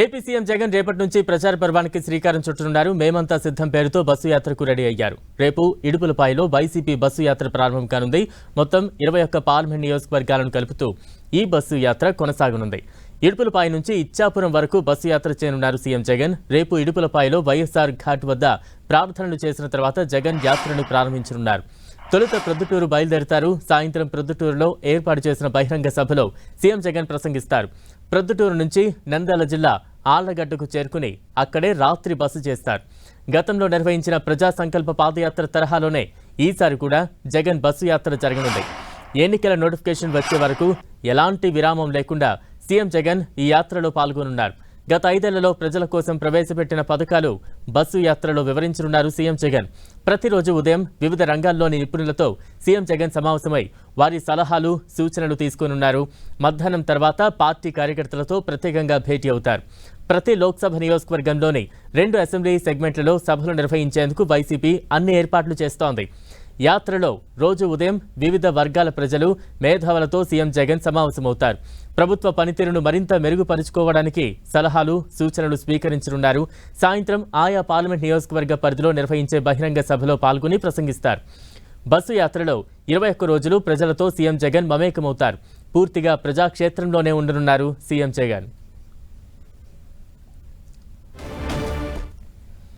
AP CM Jagan రేపటి నుంచి ప్రచార పర్వానికి శ్రీకారం చుట్టనున్నారు. మేమంతా సిద్ధం పేరుతో బస్సు యాత్రకు రెడీ అయ్యారు. రేపు ఇడుపులపాయలో వైసీపీ బస్సు యాత్ర ప్రారంభం కానుంది. మొత్తం ఇరవై ఒక్క పార్లమెంట్ నియోజకవర్గాలను కలుపుతూ ఈ బస్సు యాత్ర కొనసాగనుంది. ఇడుపులపాయ నుంచి ఇచ్చాపురం వరకు బస్సు యాత్ర చేయనున్నారు సీఎం జగన్. రేపు ఇడుపులపాయలో వైఎస్ఆర్ ఘాట్ వద్ద ప్రార్థనలు చేసిన తర్వాత జగన్ యాత్రను ప్రారంభించనున్నారు. తొలుత ప్రొద్దుటూరు బయలుదేరుతారు. సాయంత్రం ప్రొద్దుటూరులో ఏర్పాటు చేసిన బహిరంగ సభలో సీఎం జగన్ ప్రసంగిస్తారు. ప్రొద్దుటూరు నుంచి నంద్యాల జిల్లా ఆళ్ళగడ్డకు చేరుకుని అక్కడే రాత్రి బస చేస్తారు. గతంలో నిర్వహించిన ప్రజా సంకల్ప పాదయాత్ర తరహాలోనే ఈసారి కూడా జగన్ బస్సు యాత్ర జరగనుంది. ఎన్నికల నోటిఫికేషన్ వచ్చే వరకు ఎలాంటి విరామం లేకుండా సీఎం జగన్ ఈ యాత్రలో పాల్గొనున్నారు. గత ఐదేళ్ళలో ప్రజల కోసం ప్రవేశపెట్టిన పథకాలు బస్సు యాత్రలో వివరించనున్నారు సీఎం జగన్. ప్రతిరోజు ఉదయం వివిధ రంగాల్లోని నిపుణులతో సీఎం జగన్ సమావేశమై వారి సలహాలు సూచనలు తీసుకోనున్నారు. మధ్యాహ్నం తర్వాత పార్టీ కార్యకర్తలతో ప్రత్యేకంగా భేటీ అవుతారు. ప్రతి లోక్సభ నియోజకవర్గంలోని రెండు అసెంబ్లీ సెగ్మెంట్లలో సభలు నిర్వహించేందుకు వైసీపీ అన్ని ఏర్పాట్లు చేస్తోంది. యాత్రలో రోజు ఉదయం వివిధ వర్గాల ప్రజలు మేధావులతో సీఎం జగన్ సమావేశమవుతారు. ప్రభుత్వ పనితీరును మరింత మెరుగుపరుచుకోవడానికి సలహాలు సూచనలు స్వీకరించనున్నారు. సాయంత్రం ఆయా పార్లమెంట్ నియోజకవర్గ పరిధిలో నిర్వహించే బహిరంగ సభలో పాల్గొని ప్రసంగిస్తారు. బస్సు యాత్రలో ఇరవై ఒక్క రోజులు ప్రజలతో సీఎం జగన్ మమేకమవుతారు. పూర్తిగా ప్రజాక్షేత్రంలోనే ఉండనున్నారు సీఎం జగన్.